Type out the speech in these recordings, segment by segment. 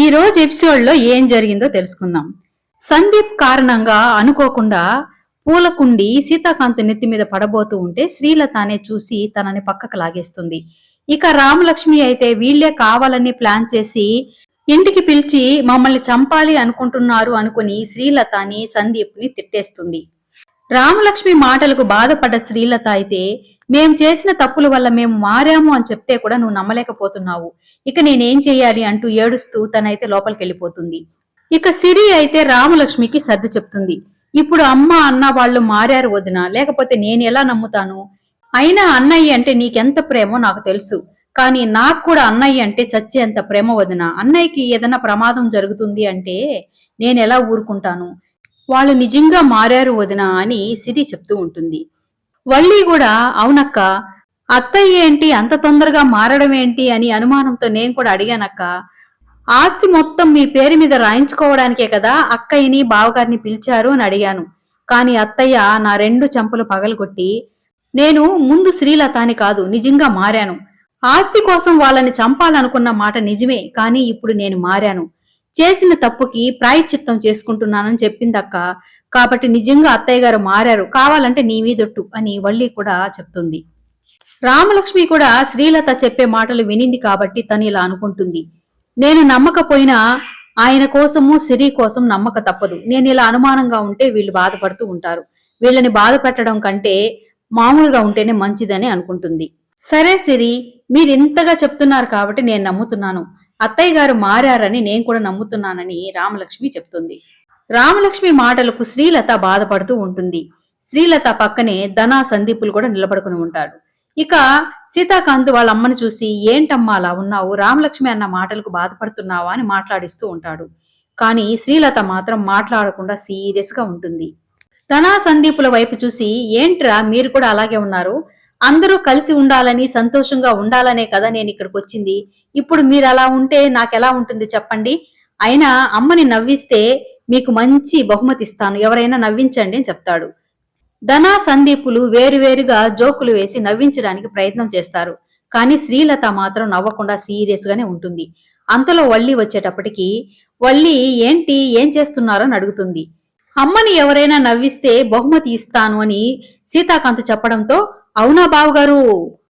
ఈ రోజు ఎపిసోడ్లో ఏం జరిగిందో తెలుసుకుందాం. సందీప్ కారణంగా అనుకోకుండా పూలకుండి సీతాకాంత్ నెత్తి మీద పడబోతూ ఉంటే శ్రీలతానే చూసి తనని పక్కకు లాగేస్తుంది. ఇక రామలక్ష్మి అయితే వీళ్ళే కావాలని ప్లాన్ చేసి ఇంటికి పిలిచి మమ్మల్ని చంపాలి అనుకుంటున్నారు అనుకుని శ్రీలతని సందీప్ని తిట్టేస్తుంది. రామలక్ష్మి మాటలకు బాధపడ్డ శ్రీలత అయితే మేము చేసిన తప్పుల వల్ల మేము మారాము అని చెప్తే కూడా నువ్వు నమ్మలేకపోతున్నావు. ఇక నేనేం చెయ్యాలి అంటూ ఏడుస్తూ తనైతే లోపలికి వెళ్ళిపోతుంది ఇక సిరి అయితే రామలక్ష్మికి సర్ది చెప్తుంది. ఇప్పుడు అమ్మ అన్న వాళ్ళు మారారు వదిన లేకపోతే నేను ఎలా నమ్ముతాను? అయినా అన్నయ్య అంటే నీకెంత ప్రేమో నాకు తెలుసు. కానీ నాకు కూడా అన్నయ్య అంటే చచ్చేంత ప్రేమ వదిన. అన్నయ్యకి ఏదైనా ప్రమాదం జరుగుతుంది అంటే నేను ఎలా ఊరుకుంటాను? వాళ్ళు నిజంగా మారారు వదిన అని సిరి చెప్తూ ఉంటుంది. వల్లి కూడా అవునక్క అత్తయ్య ఏంటి అంత తొందరగా మారడం ఏంటి? అని అనుమానంతో నేను కూడా అడిగానక్క. ఆస్తి మొత్తం మీ పేరు మీద రాయించుకోవడానికే కదా అక్కయ్యని బావగారిని పిలిచారు అని అడిగాను. కానీ అత్తయ్య నా రెండు చెంపలు పగలగొట్టి నేను ముందు శ్రీలతాని కాదు నిజంగా మారాను. ఆస్తి కోసం వాళ్ళని చంపాలనుకున్న మాట నిజమే కానీ ఇప్పుడు నేను మారాను. చేసిన తప్పుకి ప్రాయశ్చిత్తం చేసుకుంటున్నానని చెప్పిందక్క. కాబట్టి నిజంగా అత్తయ్య గారు మారారు. కావాలంటే నీ మీదొట్టు అని వల్లి కూడా చెప్తుంది. రామలక్ష్మి కూడా శ్రీలత చెప్పే మాటలు వినింది కాబట్టి తను ఇలా అనుకుంటుంది. నేను నమ్మకపోయినా ఆయన కోసము సిరి కోసం నమ్మక తప్పదు. నేను ఇలా అనుమానంగా ఉంటే వీళ్ళు బాధపడుతూ ఉంటారు. వీళ్ళని బాధ పెట్టడం కంటే మామూలుగా ఉంటేనే మంచిదని అనుకుంటుంది. సరే సిరి మీరు ఇంతగా చెప్తున్నారు కాబట్టి నేను నమ్ముతున్నాను. అత్తయ్య గారు మారారని నేను కూడా నమ్ముతున్నానని రామలక్ష్మి చెప్తుంది. రామలక్ష్మి మాటలకు శ్రీలత బాధపడుతూ ఉంటుంది. శ్రీలత పక్కనే ధనా సందీపులు కూడా నిలబడుకుని ఉంటారు. ఇక సీతాకాంత్ వాళ్ళ అమ్మని చూసి ఏంటమ్మా అలా ఉన్నావు? రామలక్ష్మి అన్న మాటలకు బాధపడుతున్నావా? అని మాట్లాడిస్తూ ఉంటాడు. కానీ శ్రీలత మాత్రం మాట్లాడకుండా సీరియస్గా ఉంటుంది. ధనా సందీపుల వైపు చూసి ఏంట్రా మీరు కూడా అలాగే ఉన్నారు? అందరూ కలిసి ఉండాలని సంతోషంగా ఉండాలనే కదా నేను ఇక్కడికి వచ్చింది. ఇప్పుడు మీరు అలా ఉంటే నాకెలా ఉంటుంది చెప్పండి? అయినా అమ్మని నవ్విస్తే మీకు మంచి బహుమతి ఇస్తాను. ఎవరైనా నవ్వించండి అని చెప్తాడు. ధనా సందీపులు వేరువేరుగా జోకులు వేసి నవ్వించడానికి ప్రయత్నం చేస్తారు. కానీ శ్రీలత మాత్రం నవ్వకుండా సీరియస్ గానే ఉంటుంది. అంతలో వల్లి వచ్చేటప్పటికి వల్లి ఏంటి? ఏం చేస్తున్నారో? అని అడుగుతుంది. అమ్మని ఎవరైనా నవ్విస్తే బహుమతి ఇస్తాను అని సీతాకాంత్ చెప్పడంతో అవునా బావగారు?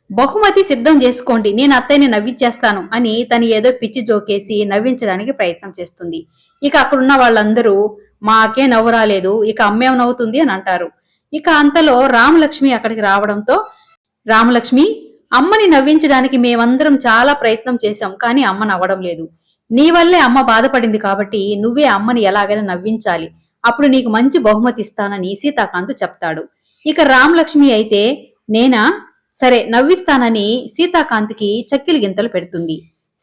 బహుమతి సిద్ధం చేసుకోండి. నేను అత్తయ్యని నవ్విచ్చేస్తాను అని తను ఏదో పిచ్చి జోకేసి నవ్వించడానికి ప్రయత్నం చేస్తుంది. ఇక అక్కడున్న వాళ్ళందరూ మాకే నవ్వు రాలేదు ఇక అమ్మేం నవ్వుతుంది అని అంటారు. ఇక అంతలో రామలక్ష్మి అక్కడికి రావడంతో రామలక్ష్మి అమ్మని నవ్వించడానికి మేమందరం చాలా ప్రయత్నం చేశాం కానీ అమ్మ నవ్వడం లేదు. నీ వల్లే అమ్మ బాధపడింది కాబట్టి నువ్వే అమ్మని ఎలాగైనా నవ్వించాలి. అప్పుడు నీకు మంచి బహుమతి ఇస్తానని సీతాకాంత్ చెప్తాడు. ఇక రామలక్ష్మి అయితే నేనా? సరే నవ్విస్తానని సీతాకాంత్కి చక్కిలి గింతలు పెడుతుంది.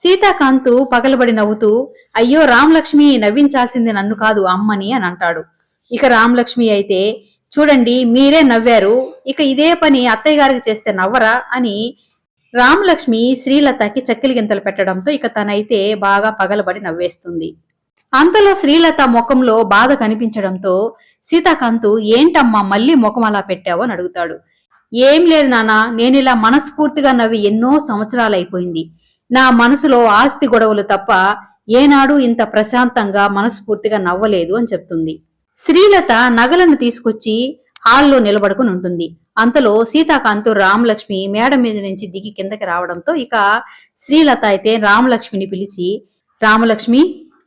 సీతాకాంతు పగలబడి నవ్వుతూ అయ్యో రామలక్ష్మి నవ్వించాల్సింది నన్ను కాదు అమ్మని అని అంటాడు. ఇక రామలక్ష్మి అయితే చూడండి మీరే నవ్వారు ఇక ఇదే పని అత్తయ్య గారికి చేస్తే నవ్వరా అని రామలక్ష్మి శ్రీలతకి చక్కెలు గింతలు పెట్టడంతో ఇక తనైతే బాగా పగలబడి నవ్వేస్తుంది. అంతలో శ్రీలత ముఖంలో బాధ కనిపించడంతో సీతాకాంతు ఏంటమ్మా మళ్ళీ ముఖం అలా పెట్టావు అని అడుగుతాడు. ఏం లేదు నానా నేను ఇలా మనస్ఫూర్తిగా నవ్వి ఎన్నో సంవత్సరాలు అయిపోయింది నా మనసులో ఆస్తి గొడవలు తప్ప ఏనాడు ఇంత ప్రశాంతంగా మనస్ఫూర్తిగా నవ్వలేదు అని చెప్తుంది. శ్రీలత నగలను తీసుకొచ్చి హాల్లో నిలబడుకుని ఉంటుంది. అంతలో సీతాకాంత్ రామలక్ష్మి మేడ మీద నుంచి దిగి కిందకి రావడంతో ఇక శ్రీలత అయితే రామలక్ష్మిని పిలిచి రామలక్ష్మి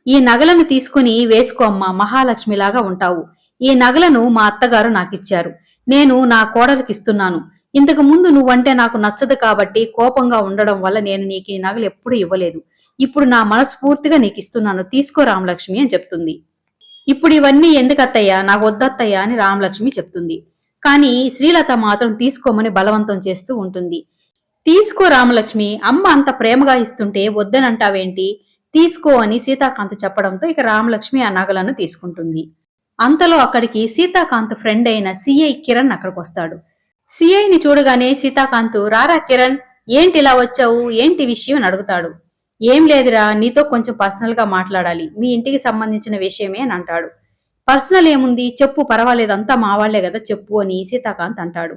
ఈ నగలను తీసుకుని వేసుకోమ్మా మహాలక్ష్మిలాగా ఉంటావు. ఈ నగలను మా అత్తగారు నాకిచ్చారు. నేను నా కోడలికిస్తున్నాను. ఇంతకు ముందు నువ్వంటే నాకు నచ్చదు కాబట్టి కోపంగా ఉండడం వల్ల నేను నీకు ఈ నగలు ఎప్పుడూ ఇవ్వలేదు. ఇప్పుడు నా మనస్ఫూర్తిగా నీకు ఇస్తున్నాను. తీసుకో రామలక్ష్మి అని చెప్తుంది. ఇప్పుడు ఇవన్నీ ఎందుకు అత్తయ్యా నాకు వద్దత్తయ్యా అని రామలక్ష్మి చెప్తుంది. కానీ శ్రీలత మాత్రం తీసుకోమని బలవంతం చేస్తూ ఉంటుంది. తీసుకో రామలక్ష్మి అమ్మ అంత ప్రేమగా ఇస్తుంటే వద్దనంటావేంటి? తీసుకో అని సీతాకాంత్ చెప్పడంతో ఇక రామలక్ష్మి ఆ నగలను తీసుకుంటుంది. అంతలో అక్కడికి సీతాకాంత్ ఫ్రెండ్ అయిన సిఐ కిరణ్ అక్కడికి వస్తాడు సిఐని చూడగానే సీతాకాంత్ రారా కిరణ్ ఏంటి ఇలా వచ్చావు? ఏంటి విషయం? అని అడుగుతాడు. ఏం లేదురా నీతో కొంచెం పర్సనల్గా మాట్లాడాలి. మీ ఇంటికి సంబంధించిన విషయమే అని అంటాడు. పర్సనల్ ఏముంది? చెప్పు పర్వాలేదు అంతా మా వాళ్ళే కదా చెప్పు అని సీతాకాంత్ అంటాడు.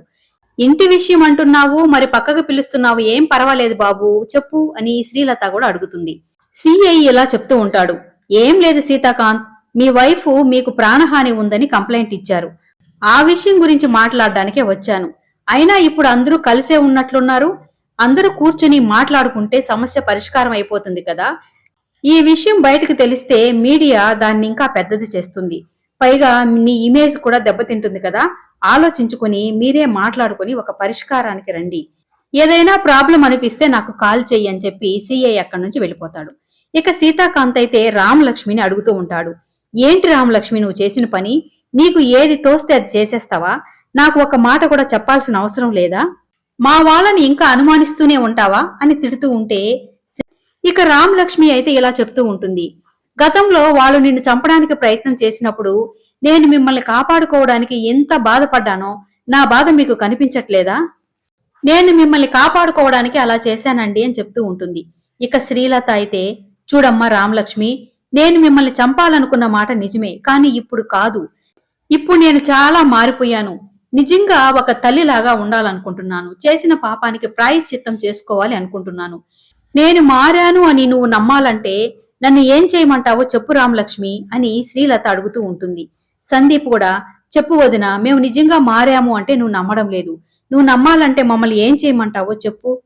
ఇంటి విషయం అంటున్నావు? మరి పక్కకు పిలుస్తున్నావు? ఏం పర్వాలేదు బాబు చెప్పు అని శ్రీలత కూడా అడుగుతుంది. సిఐ ఇలా చెప్తూ ఉంటాడు. ఏం లేదు సీతాకాంత్ మీ వైఫ్ మీకు ప్రాణహాని ఉందని కంప్లైంట్ ఇచ్చారు. ఆ విషయం గురించి మాట్లాడడానికే వచ్చాను. అయినా ఇప్పుడు అందరూ కలిసే ఉన్నట్లున్నారు. అందరూ కూర్చుని మాట్లాడుకుంటే సమస్య పరిష్కారం అయిపోతుంది కదా. ఈ విషయం బయటకు తెలిస్తే మీడియా దాన్ని ఇంకా పెద్దది చేస్తుంది. పైగా నీ ఇమేజ్ కూడా దెబ్బతింటుంది కదా. ఆలోచించుకుని మీరే మాట్లాడుకుని ఒక పరిష్కారానికి రండి. ఏదైనా ప్రాబ్లం అనిపిస్తే నాకు కాల్ చెయ్యి అని చెప్పి సిఐ అక్కడి నుంచి వెళ్ళిపోతాడు. ఇక సీతాకాంత్ అయితే రామలక్ష్మిని అడుగుతూ ఉంటాడు. ఏంటి రామలక్ష్మి నువ్వు చేసిన పని? నీకు ఏది తోస్తే అది చేసేస్తావా? నాకు ఒక మాట కూడా చెప్పాల్సిన అవసరం లేదా? మా వాళ్ళని ఇంకా అనుమానిస్తూనే ఉంటావా? అని తిడుతూ ఉంటే ఇక రామలక్ష్మి అయితే ఇలా చెప్తూ ఉంటుంది. గతంలో వాళ్ళు నిన్ను చంపడానికి ప్రయత్నం చేసినప్పుడు నేను మిమ్మల్ని కాపాడుకోవడానికి ఎంత బాధపడ్డానో నా బాధ మీకు కనిపించట్లేదా? నేను మిమ్మల్ని కాపాడుకోవడానికి అలా చేశానండి అని చెప్తూ ఉంటుంది. ఇక శ్రీలత అయితే చూడమ్మా రామలక్ష్మి నేను మిమ్మల్ని చంపాలనుకున్న మాట నిజమే కానీ ఇప్పుడు కాదు. ఇప్పుడు నేను చాలా మారిపోయాను. నిజంగా ఒక తల్లిలాగా ఉండాలనుకుంటున్నాను. చేసిన పాపానికి ప్రాయశ్చిత్తం చేసుకోవాలి అనుకుంటున్నాను. నేను మారాను అని నువ్వు నమ్మాలంటే నన్ను ఏం చేయమంటావో చెప్పు రామలక్ష్మి అని శ్రీలత అడుగుతూ ఉంటుంది. సందీప్ కూడా చెప్పు వదిన మేము నిజంగా మారాము అంటే నువ్వు నమ్మడం లేదు. నువ్వు నమ్మాలంటే మమ్మల్ని ఏం చేయమంటావో చెప్పు.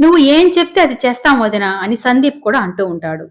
నువ్వు ఏం చెప్తే అది చేస్తాం వదిన అని సందీప్ కూడా అంటూ ఉంటాడు.